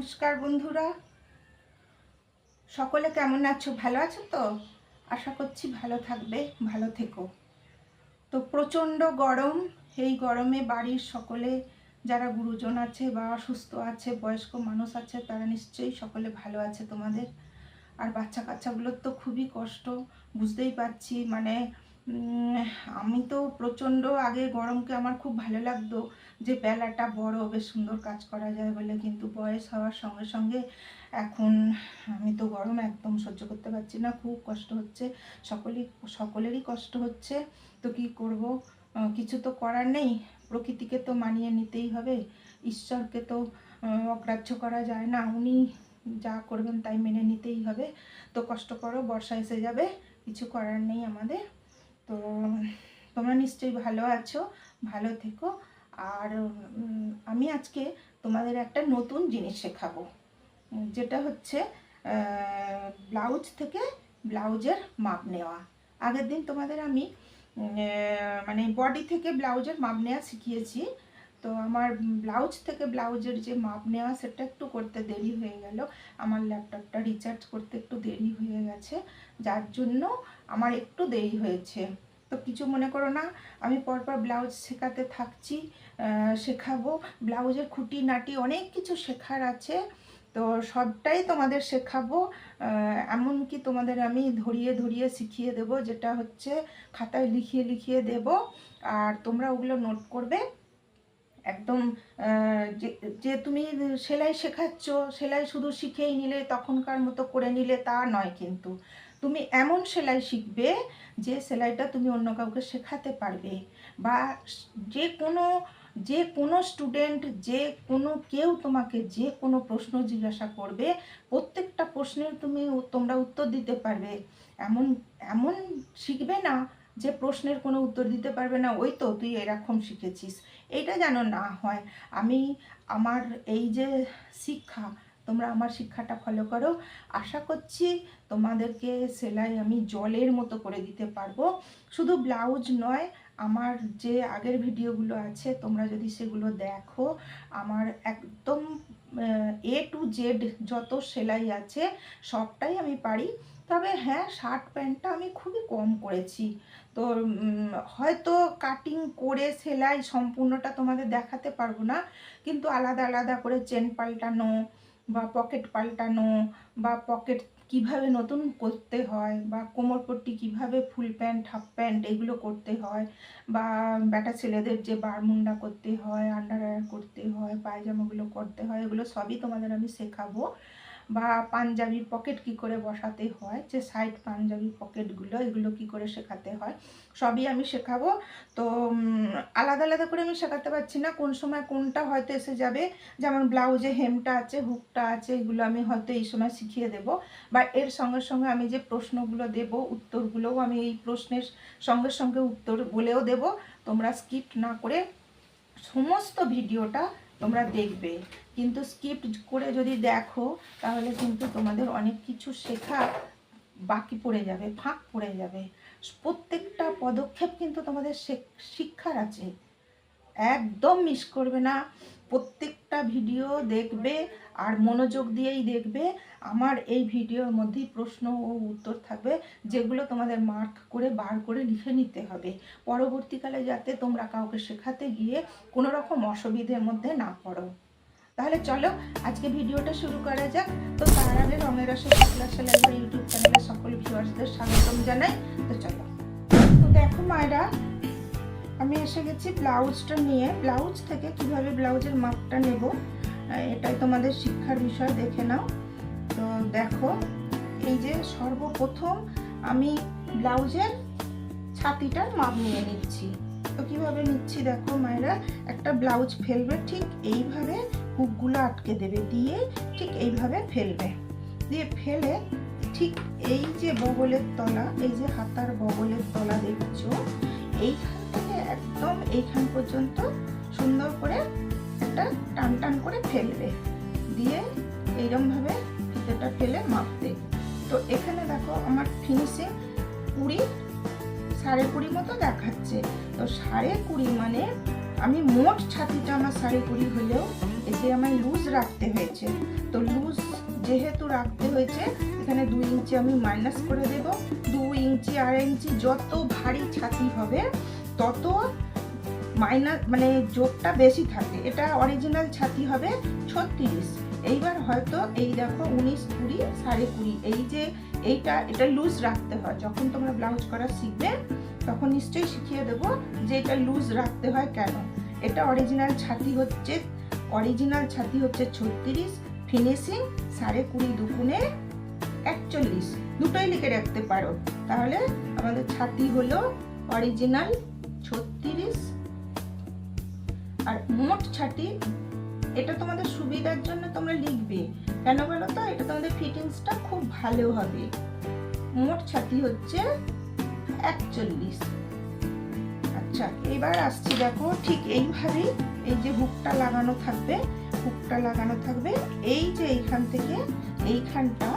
নমস্কার বন্ধুরা। সকলে কেমন আছো? ভালো আছো তো? আশা করছি ভালো থাকবে, ভালো থেকো। তো প্রচণ্ড গরম, এই গরমে বাড়ির সকলে যারা গুরুজন আছে বা অসুস্থ আছে, বয়স্ক মানুষ আছে, তারা নিশ্চয়ই সকলে ভালো আছে তোমাদের। আর বাচ্চা কাচ্চাগুলোর তো খুবই কষ্ট, বুঝতেই পারছি। মানে আমি তো প্রচণ্ড আগে গরমকে আমার খুব ভালো লাগতো। যে বেলাটা বড়, বেশ সুন্দর কাজ করা যায় বলে কিন্তু বয়স হওয়ার সঙ্গে সঙ্গে এখন আমি তো গরম একদম সহ্য করতে পারছি না, খুব কষ্ট হচ্ছে। সকলেই, সকলেরই কষ্ট হচ্ছে। তো কি করব? কিছু তো করার নেই। প্রকৃতিকে তো মানিয়ে নিতেই হবে। ঈশ্বরকে তো অগ্রাহ্য করা যায় না। উনি যা করবেন তাই মেনে নিতেই হবে। তো কষ্ট করো, বর্ষা এসে যাবে। কিছু করার নেই আমাদের। তো তোমরা নিশ্চয়ই ভালো আছো, ভালো থেকো। আর আমি আজকে তোমাদের একটা নতুন জিনিস শেখাবো। যেটা হচ্ছে ব্লাউজ থেকে ব্লাউজের মাপ নেওয়া। আগের দিন তোমাদের আমি মানে বডি থেকে ব্লাউজের মাপ নেওয়া শিখিয়েছি। তো আমার ব্লাউজ থেকে ব্লাউজের যে মাপ নেওয়া, সেটা একটু করতে দেরি হয়ে গেল। আমার ল্যাপটপটা রিচার্জ করতে একটু দেরি হয়ে গেছে। যার জন্য আমার একটু দেরি হয়েছে। তো কিছু মনে করো না, আমি পরপর ব্লাউজ শেখাতে থাকছি। শেখাবো। ব্লাউজের খুঁটি, নাটি অনেক কিছু শেখার আছে। তো সবটাই তোমাদের শেখাবো। এমনকি তোমাদের আমি ধরিয়ে ধরিয়ে শিখিয়ে দেব, যেটা হচ্ছে খাতায় লিখিয়ে লিখিয়ে দেব। আর তোমরা ওগুলো নোট করবে। একদম যে তুমি সেলাই শেখাচ্ছ, সেলাই শুধু শিখেই নিলে, তখনকার মতো করে নিলে তা নয় কিন্তু। তুমি এমন সেলাই শিখবে, যে সেলাইটা তুমি অন্য কাউকে শেখাতে পারবে। বা যে কোনো যে কোনো স্টুডেন্ট যে কোনো কেউ তোমাকে যে কোনো প্রশ্ন জিজ্ঞাসা করবে, প্রত্যেকটা প্রশ্নের তুমি তোমরা উত্তর দিতে পারবে। এমন এমন শিখবে না যে প্রশ্নের কোনো উত্তর দিতে পারবে না, ওই তো, তুই এরকম শিখেছিস। এইটা যেন না হয়। আমি আমার এই যে শিক্ষা, তোমরা আমার শিক্ষাটা ফলো করো। আশা করছি তোমাদেরকে সেলাই আমি জলের মতো করে দিতে পারব। শুধু ব্লাউজ নয় আমার যে আগের ভিডিওগুলো আছে, তোমরা যদি সেগুলো দেখো, আমার একদম এ টু জেড যত সেলাই আছে, সবটাই আমি পারি। তবে হ্যাঁ শার্ট প্যান্টটা আমি খুবই কম করেছি। তো হয়তো কাটিং করে সেলাই সম্পূর্ণটা তোমাদের দেখাতে পারব না, কিন্তু আলাদা আলাদা করে চেন পাল্টানো বা পকেট পাল্টানো বা পকেট কীভাবে নতুন করতে হয় বা কোমর পট্টি কীভাবে ফুল প্যান্ট, হাফ প্যান্ট এগুলো করতে হয় বা বেটা ছেলেদের যে বারমুন্ডা করতে হয়, আন্ডারওয়্যার করতে হয়, পায়জামাগুলো করতে হয়, এগুলো সবই তোমাদের আমি শেখাবো। বা পাঞ্জাবির পকেট কি করে বসাতে হয়, যে সাইড পাঞ্জাবির পকেটগুলো এগুলো কি করে শেখাতে হয়, সবই আমি শেখাবো। তো আলাদা আলাদা করে আমি শেখাতে পারছি না, কোন সময় কোনটা হয়তো এসে যাবে, যেমন ব্লাউজে হেমটা আছে হুকটা আছে, এগুলো আমি হয়তো এই সময় শিখিয়ে দেব। বা এর সঙ্গে সঙ্গে আমি যে প্রশ্নগুলো দেব, উত্তরগুলোও আমি এই প্রশ্নের সঙ্গে সঙ্গে উত্তর বলেও দেব। তোমরা স্কিপ না করে সমস্ত ভিডিওটা তোমরা দেখবে। কিন্তু স্কিপ্ট করে যদি দেখো, তাহলে কিন্তু তোমাদের অনেক কিছু শেখা বাকি পড়ে যাবে, ফাঁক পড়ে যাবে। প্রত্যেকটা পদক্ষেপ কিন্তু তোমাদের শিক্ষার আছে। একদম মিস করবে না। প্রত্যেকটা ভিডিও দেখবে আর মনোযোগ দিয়েই দেখবে। আমার এই ভিডিওর মধ্যেই প্রশ্ন ও উত্তর থাকবে, যেগুলো তোমাদের মার্ক করে বার করে লিখে নিতে হবে। পরবর্তীকালে যাতে তোমরা কাউকে শেখাতে গিয়ে কোনো রকম অসুবিধের মধ্যে না পড়ো। তাহলে চলো আজকে ভিডিওটা শুরু করা যাক। তো তার আগে রঙের রসে পাতলা সেলাই ইউটিউব চ্যানেলের সকল ভিউয়ার্সদের স্বাগতম জানাই। তো চলো। তো দেখো মায়েরা আমি এসে গেছি ব্লাউজটা নিয়ে। ব্লাউজ থেকে কীভাবে ব্লাউজের মাপটা নেব এটাই তোমাদের শিক্ষার বিষয়, দেখে নাও। তো দেখো, এই যে সর্বপ্রথম আমি ব্লাউজের ছাতিটার মাপ নিয়ে নিচ্ছি। তো কীভাবে নিচ্ছি দেখো মায়েরা, একটা ব্লাউজ ফেলবে ঠিক এইভাবে হুকগুলো আটকে দেবে, দিয়ে ঠিক এইভাবে ফেলবে। দিয়ে ফেলে ঠিক এই যে বগলের তলা, এই যে হাতার বগলের তলা দেখছ, এইখান একদম এইখান পর্যন্ত সুন্দর করে একটা টান টান করে ফেলবে। দিয়ে এইরকমভাবে ফিতেটা ফেলে মাপতে তো এখানে দেখো আমার ফিনিশিং কুড়ি, সাড়ে কুড়ি মতো দেখাচ্ছে। তো সাড়ে কুড়ি মানে আমি মোট ছাতিটা আমার সাড়ে কুড়ি হলেও যে আমায় লুজ রাখতে হয়েছে। তো লুজ যেহেতু রাখতে হয়েছে, এখানে দুই ইঞ্চি আমি মাইনাস করে দেব। দু ইঞ্চি, আড়াই ইঞ্চি যত ভারী ছাতি হবে, তত মাইনাস মানে যোগটা বেশি থাকে। এটা অরিজিনাল ছাতি হবে ছত্রিশ। এইবার হয়তো এই দেখো উনিশ, কুড়ি, সাড়ে কুড়ি। এই যে এইটা, এটা লুজ রাখতে হয়। যখন তোমরা ব্লাউজ করা শিখবে, তখন নিশ্চয়ই শিখিয়ে দেবো যে এটা লুজ রাখতে হয় কেন। এটা অরিজিনাল ছাতি হচ্ছে অরিজিনাল ছাতি হচ্ছে ছত্রিশ ফিনিশিং সাড়ে কুড়ি দুগুণে একচল্লিশ। দুটোই লিখে রাখতে পারো। তাহলে আমাদের ছাতি হলো অরিজিনাল ছত্রিশ আর মোট ছাতি এটা তোমাদের সুবিধার জন্য তোমরা লিখবে। কেন বলো তো? এটা তোমাদের ফিটিংসটা খুব ভালো হবে। মোট ছাতি হচ্ছে একচল্লিশ। আচ্ছা এবার আসছি দেখো, ঠিক এইভাবেই এই যে হুকটা লাগানো থাকবে, হুকটা লাগানো থাকবে, এই যে এইখান থেকে এইখানটা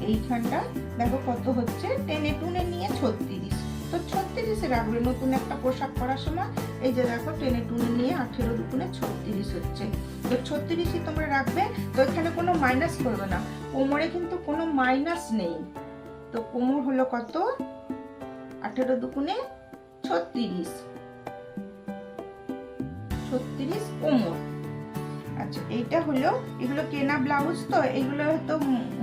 এইখানটা দেখো কত হচ্ছে? টেনে টুনে নিয়ে ছত্রিশ। তো ছত্রিশে রাখবে নতুন একটা পোশাক পরার সময়, এই যে দেখো টেনে টুনে নিয়ে আঠেরো দুপুনে ছত্রিশ হচ্ছে। তো ছত্রিশই তোমরা রাখবে, তো এখানে কোনো মাইনাস করবে না। কোমরে কিন্তু কোনো মাইনাস নেই। তো কোমর হলো কত? আঠেরো দুপুনে ছত্রিশ। ছত্রিশ কোমর। আচ্ছা এইটা হলো, এগুলো কেনা ব্লাউজ তো, এগুলো হয়তো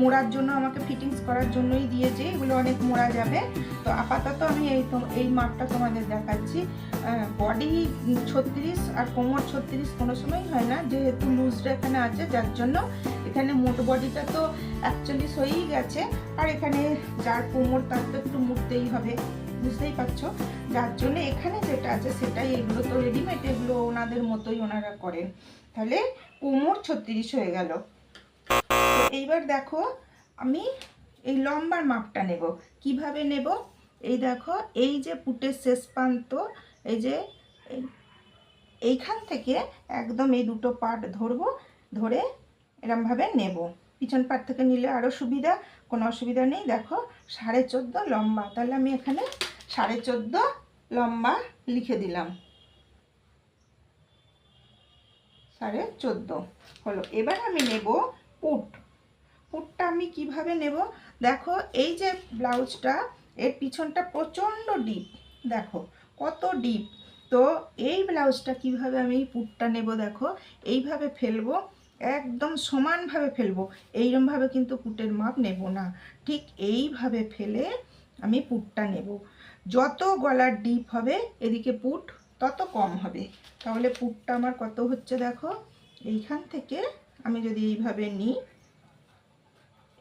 মোড়ার জন্য আমাকে ফিটিংস করার জন্যই দিয়েছে, এগুলো অনেক মোড়া যাবে। তো আপাতত আমি এই এই মাপটা তোমাদের দেখাচ্ছি। বডি ছত্রিশ আর কোমর ছত্রিশ কোনো সময় হয় না, যেহেতু লুজটা এখানে আছে, যার জন্য এখানে মোট বডিটা তো একচল্লিশ হয়েই গেছে। আর এখানে যার কোমর, তার তো একটু মুড়তেই হবে, বুঝতেই পারছ? যার জন্য এখানে যেটা আছে, সেটাই এগুলো তো রেডিমেড এগুলো ওনাদের মতোই ওনারা করেন। তাহলে কোমর ছত্রিশ হয়ে গেল। এইবার দেখো আমি এই লম্বার মাপটা নেব। কীভাবে নেব? এই দেখো, এই যে পুটের শেষ প্রান্ত, এই যে এইখান থেকে একদম এই দুটো পার্ট ধরবো, ধরে এরমভাবে নেব। পিছন পাট থেকে নিলে আরও সুবিধা, কোনো অসুবিধা নেই। দেখো, সাড়ে চোদ্দ লম্বা। তাহলে আমি এখানে সাড়ে চোদ্দ লম্বা লিখে দিলাম। সাড়ে চোদ্দ। হলো। এবার আমি নেব পুট পুটটা আমি কীভাবে নেব? দেখো, এই যে ব্লাউজটা, এর পিছনটা প্রচণ্ড ডিপ। দেখো, কত ডিপ। তো এই ব্লাউজটা কীভাবে আমি পুটটা নেব দেখো? এইভাবে ফেলব, একদম সমানভাবে ফেলব। এইরমভাবে কিন্তু পুটের মাপ নেব না। ঠিক এইভাবে ফেলে আমি পুটটা নেব। যত গলার ডিপ হবে, এদিকে পুট তত কম হবে। তাহলে পুটটা আমার কত হচ্ছে দেখো? এইখান থেকে আমি যদি এইভাবে নিই,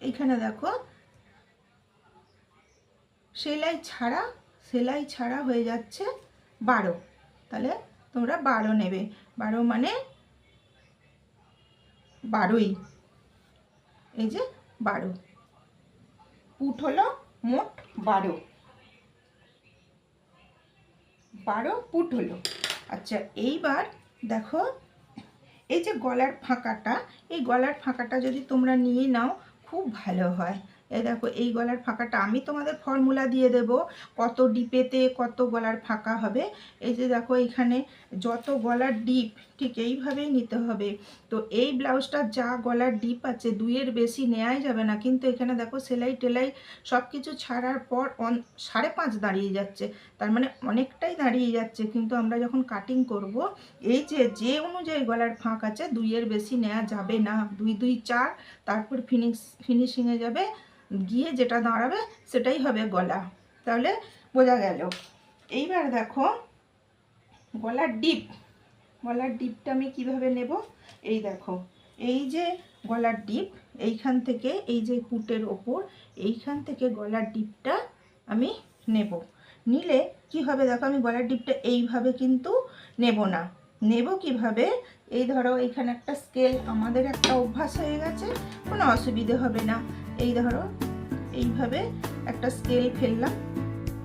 এইখানে দেখো, সেলাই ছাড়া সেলাই ছাড়া হয়ে যাচ্ছে বারো। তাহলে তোমরা বারো নেবে। বারো মানে বারোই। এই যে বারো। পুট হলো মোট বারো। বারো পুট হলো। আচ্ছা এইবার দেখো, এই যে গলার ফাঁকাটা, এই গলার ফাঁকাটা যদি তোমরা নিয়ে নাও, খুব ভালো হয়। এই দেখো, এই গলার ফাঁকাটা আমি তোমাদের ফর্মুলা দিয়ে দেব, কত ডিপেতে কত গলার ফাঁকা হবে। এই যে দেখো এখানে যত গলার ডিপ ঠিক এইভাবেই নিতে হবে। তো এই ব্লাউজটা যা গলার ডিপ আছে, দুইয়ের বেশি নেওয়াই যাবে না। কিন্তু এখানে দেখো, সেলাই টেলাই সব কিছু ছাড়ার পর অন, সাড়ে পাঁচ দাঁড়িয়ে যাচ্ছে। তার মানে অনেকটাই দাঁড়িয়ে যাচ্ছে। কিন্তু আমরা যখন কাটিং করব, এই যে যে অনুযায়ী গলার ফাঁক আছে, দুইয়ের বেশি নেওয়া যাবে না। দুই দুই, চার, তারপর ফিনিশ ফিনিশিংয়ে যাবে। গিয়ে যেটা দাঁড়াবে সেটাই হবে গলা। তাহলে বোঝা গেল। এইবার দেখো গলার ডিপ। গলার ডিপটা আমি কীভাবে নেব? এই দেখো, এই যে গলার ডিপ, এইখান থেকে এই যে পুটের ওপর, এইখান থেকে গলার ডিপটা আমি নেব। নিলে কি হবে দেখো, আমি গলার ডিপটা এইভাবে কিন্তু নেব না। নেব কীভাবে? এই ধরো, এখানে একটা স্কেল, আমাদের একটা অভ্যাস হয়ে গেছে, কোনো অসুবিধে হবে না। এই ধরো, এইভাবে একটা স্কেল ফেললাম,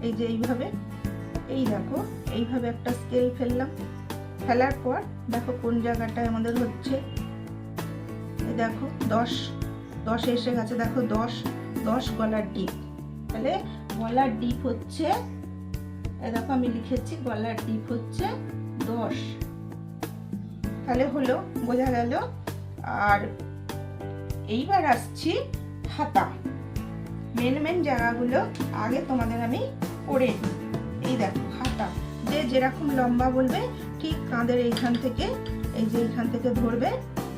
এই যে এইভাবে, এই দেখো, এইভাবে একটা স্কেল ফেললাম। ফেলার পর দেখো কোন জায়গাটায় আমাদের হচ্ছে দেখো দশ দশ এসে গেছে, দেখো দশ দশ গলার ডিপ তাহলে গলার ডিপ হচ্ছে দেখো আমি লিখেছি গলার ডিপ হচ্ছে দশ। তাহলে হলো, বোঝা গেল, আর এইবার আসছি হাতা। মেন মেন জায়গাগুলো আগে তোমাদের আমি করে এই দেখো, হাতা। যে যেরকম লম্বা বলবে, ঠিক কাঁধের এইখান থেকে, এই যে এইখান থেকে ধরবে,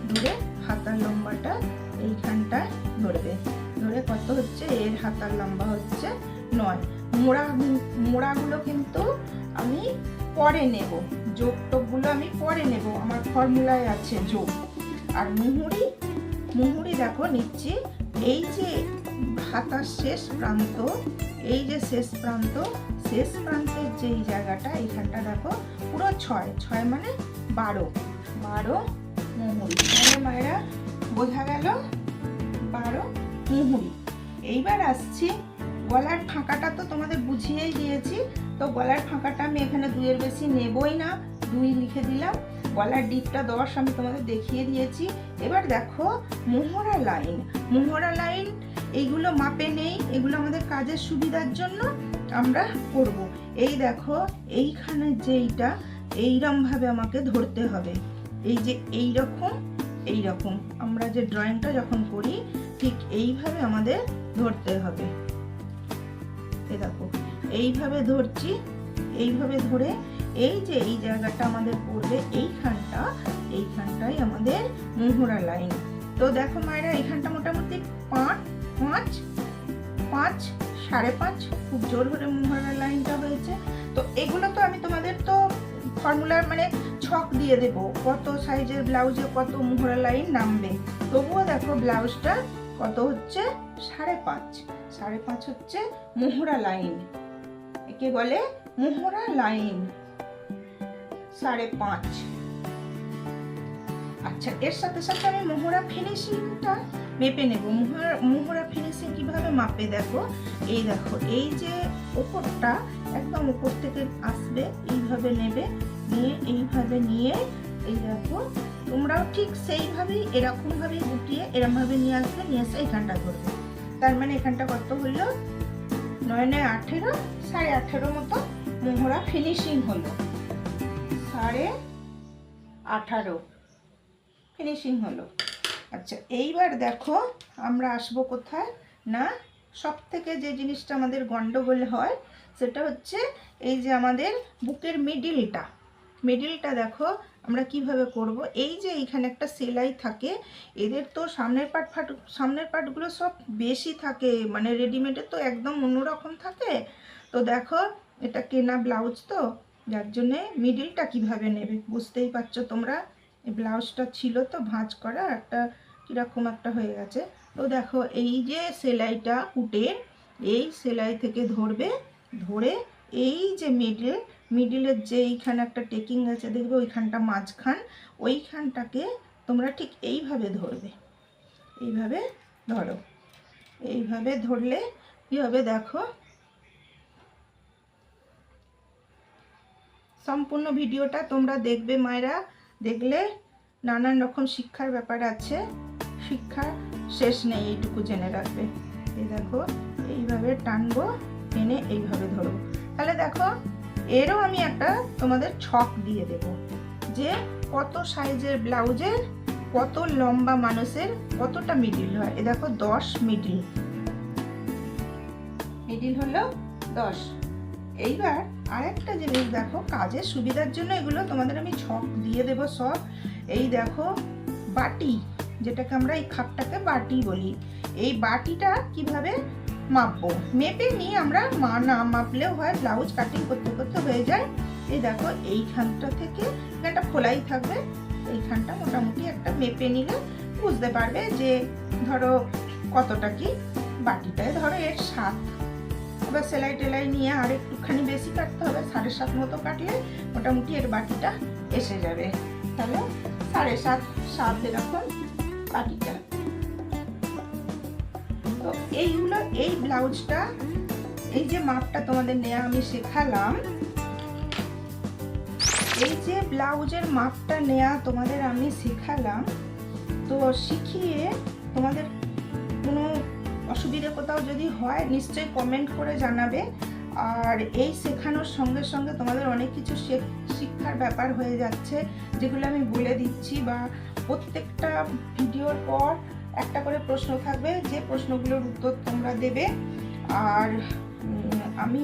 ধরে হাতার লম্বাটা এইখানটায় ধরবে। ধরে কত হচ্ছে? এর হাতার লম্বা হচ্ছে নয়। মোড়া, মোড়াগুলো কিন্তু আমি পরে নেব। যোগ টোকগুলো আমি পরে নেব। আমার ফর্মুলায় আছে যোগ। আর মুহুরি মুহুরি দেখো, নিচ্ছি এই যে হাতার শেষ প্রান্ত, এই যে শেষ প্রান্ত, শেষ প্রান্তের যেই জায়গাটা, এইখানটা দেখো, পুরো ছয় ছয় মানে বারো বারো মুহুরি। মানে মায়েরা বোঝা গেল বারো মুহুরি। এইবার আসছি, গলার ফাঁকাটা তো তোমাদের বুঝিয়েই দিয়েছি, তো গলার ফাঁকাটা আমি এখানে দুইয়ের বেশি নেবই না, দুই লিখে দিলাম। গলার ডিপটা দশ আমি তোমাদের দেখিয়ে দিয়েছি। এবার দেখো, মোহরা লাইন মোহরা লাইন এইগুলো মাপে নেই, এগুলো আমাদের কাজের সুবিধার জন্য আমরা করব। এই দেখো, এইখানে যেইটা এইরকম ভাবে আমাকে ধরতে হবে। এই যে এই রকম এই রকম আমরা যে ড্রয়িংটা যখন করি, ঠিক এইভাবে আমাদের ধরতে হবে। এই দেখো, এইভাবে ধরছি, এইভাবে ধরে এই যে এই জায়গাটা আমাদের পড়বে, এইখানটা, এইখানটাই আমাদের মোহরা লাইন তো দেখো মায়েরা, এইখানটা মোটামুটি পাঁচ পাঁচ পাঁচ, সাড়ে পাঁচ, খুব জোর করে মোহরা লাইনটা হয়েছে। তো এগুলো তো আমি তোমাদের তো ফর্মুলার মানে ছক দিয়ে দেব, কত সাইজের ব্লাউজে কত মোহরা লাইন নামবে। তবুও দেখো ব্লাউজটা কত হচ্ছে? সাড়ে পাঁচ। সাড়ে পাঁচ হচ্ছে মোহরা লাইন একে বলে মোহরা লাইন সাড়ে পাঁচ। আচ্ছা এর সাথে সাথে আমি মোহরা ফিনিশিংটা মেপে নেব। মোহরা মোহরা ফিনিশিং কীভাবে মাপে দেখো? এই দেখো, এই যে ওপরটা একদম উপর থেকে আসবে, এইভাবে নেবে, নিয়ে এইভাবে নিয়ে, এই দেখো, তোমরাও ঠিক সেইভাবেই, এরকমভাবেই গুটিয়ে এরকম ভাবে নিয়ে আসবে, নিয়ে এসে এখানটা ধরবে। তার মানে এখানটা কত হলো? নয় নয়, আঠেরো, সাড়ে আঠেরো মতো মোহরা ফিনিশিং হলো। সাড়ে আঠারো। ফিনিশিং হলো। আচ্ছা এইবার দেখো আমরা আসব কোথায়? না সব থেকে যে জিনিসটা আমাদের গন্ডগোল হয়, সেটা হচ্ছে এই যে আমাদের বুকের মিডিলটা মিডিলটা দেখো আমরা কীভাবে করব? এই যে এইখানে একটা সেলাই থাকে, এদের তো সামনের পার্ট ফাট, সামনের পার্টগুলো সব বেশি থাকে মানে রেডিমেডের তো একদম অন্যরকম থাকে। তো দেখো, এটা কেনা ব্লাউজ তো যার জন্যে মিডিলটা কীভাবে নেবে? বুঝতেই পারছ তোমরা? এই ব্লাউজটা ছিল তো, ভাঁজ করা একটা কীরকম একটা হয়ে গেছে। তো দেখো, এই যে সেলাইটা কুটের এই সেলাই থেকে ধরবে, ধরে এই যে মিডিল মিডিলের যে এইখানে একটা টেকিং আছে, দেখবে ওইখানটা মাঝখান, ওইখানটাকে তোমরা ঠিক এইভাবে ধরবে। এইভাবে ধরো। এইভাবে ধরলে কী হবে দেখো সম্পূর্ণ ভিডিওটা তোমরা দেখবে মায়েরা। দেখলে নানান রকম শিক্ষার ব্যাপার আছে। শিক্ষা শেষ নেই, এইটুকু জেনে রাখবে। এই দেখো, এইভাবে টানবো, টেনে এইভাবে ধরবো। তাহলে দেখো, এরও আমি একটা তোমাদের ছক দিয়ে দেব। যে কত সাইজের ব্লাউজের, কত লম্বা মানুষের, কতটা মিডিল হয়। এ দেখো, দশ মিডিল। মিডিল হলো দশ। এইবার আরেকটা জিনিস দেখো, কাজের সুবিধার জন্য এগুলো তোমাদের আমি ছক দিয়ে দেব সব। এই দেখো, বাটি, যেটাকে আমরা এই খাপটাকে বাটি বলি। এই বাটিটা কীভাবে মাপবো? মেপে নিয়ে আমরা মা না মাপলেও হয়, ব্লাউজ কাটিং করতে করতে হয়ে যায়। এই দেখো, এইখানটা থেকে একটা খোলাই থাকবে। এইখানটা মোটামুটি একটা মেপে নিলে বুঝতে পারবে যে ধরো কতটা কি? বাটিটায় ধরো এর সাত এবার সেলাই টেলাই নিয়ে আর একটুখানি বেশি কাটতে হবে, সাড়ে সাত মতো কাটলে মোটামুটি এর বাটিটা এসে যাবে। তাহলে সাড়ে সাত সাত এরকম বাটিটা। তো এইগুলো, এই ব্লাউজটা, এই যে মাপটা তোমাদের নেওয়া আমি শেখালাম, এই যে ব্লাউজের মাপটা নেওয়া তোমাদের আমি শেখালাম, তো শিখিয়ে তোমাদের কোনো অসুবিধে কোথাও যদি হয়, নিশ্চয়ই কমেন্ট করে জানাবে। আর এই শেখানোর সঙ্গে সঙ্গে তোমাদের অনেক কিছু শিক্ষার ব্যাপার হয়ে যাচ্ছে, যেগুলো আমি বলে দিচ্ছি বা প্রত্যেকটা ভিডিওর পর একটা করে প্রশ্ন থাকবে, যে প্রশ্নগুলোর উত্তর তোমরা দেবে। আর আমি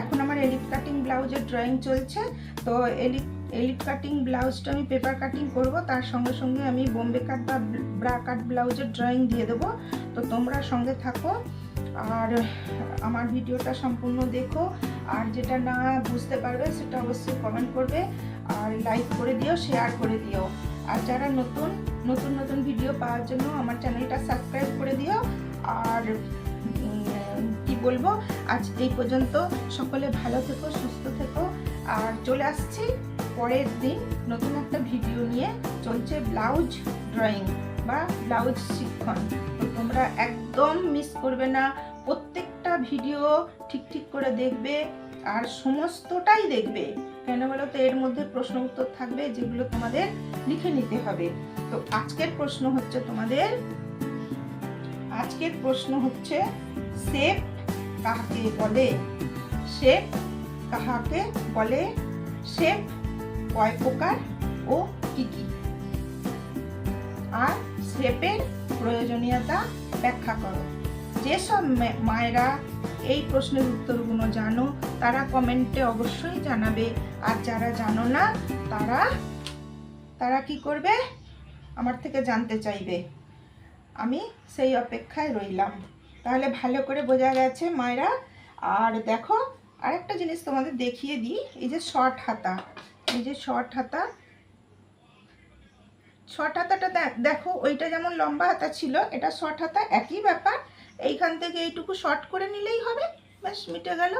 এখন আমার এলিট কাটিং ব্লাউজের ড্রয়িং চলছে, তো এলিট এলিট কাটিং ব্লাউজটা আমি পেপার কাটিং করব, তার সঙ্গে সঙ্গে আমি বোম্বে কাট বা ব্রা কাট ব্লাউজের ড্রয়িং দিয়ে দেবো। তো তোমরা সঙ্গে থাকো, আর আমার ভিডিওটা সম্পূর্ণ দেখো। আর যেটা না বুঝতে পারবে, সেটা অবশ্যই কমেন্ট করবে, আর লাইক করে দিও শেয়ার করে দিও। আর যারা নতুন নতুন নতুন ভিডিও পাওয়ার জন্য আমার চ্যানেলটা সাবস্ক্রাইব করে দিও। আর কি বলব, আজ এই পর্যন্ত সকলে ভালো থেকো, সুস্থ থেকো। আর চলে আসছি। পরের দিন নতুন একটা ভিডিও নিয়ে চলছে ব্লাউজ ড্রয়িং বা ব্লাউজ শিক্ষণ। তো তোমরা একদম মিস করবে না, প্রত্যেকটা ভিডিও ঠিক ঠিক করে দেখবে আর সমস্তটাই দেখবে। কেন বলো তো? এর মধ্যে প্রশ্ন উত্তর থাকবে যেগুলো তোমাদের লিখে নিতে হবে। তো আজকের প্রশ্ন হচ্ছে তোমাদের, আজকের প্রশ্ন হচ্ছে শেপ কাহাকে বলে? শেপ কাহাকে বলে? শেপ কয় প্রকার ও কি কি? আর শেপের প্রয়োজনীয়তা ব্যাখ্যা করো। যেসব মায়েরা এই প্রশ্নের উত্তরগুলো জানো, তারা কমেন্টে অবশ্যই জানাবে। আর যারা জানো না, তারা তারা কি করবে? আমার থেকে জানতে চাইবে। আমি সেই অপেক্ষায় রইলাম। তাহলে ভালো করে বোঝা গেছে মায়েরা। আর দেখো, আরেকটা জিনিস তোমাদের দেখিয়ে দিই। এই যে শর্ট হাতা। এই যে শর্ট হাতা। শর্ট হাতাটা দেখ- ওইটা যেমন লম্বা হাতা ছিল, এটা শর্ট হাতা, একই ব্যাপার। এইখান থেকে এইটুকু শর্ট করে নিলেই হবে, ব্যাস, মিটে গেল।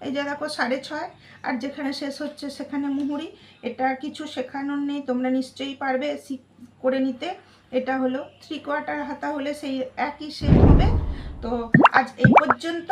এই যে দেখো, সাড়ে ছয়, আর যেখানে শেষ হচ্ছে সেখানে মুহুরি। এটা কিছু শেখানোর নেই, তোমরা নিশ্চয়ই পারবে করে নিতে। এটা হলো থ্রি কোয়ার্টার হাতা হলে সেই একই শেপ হবে। তো আজ এই পর্যন্ত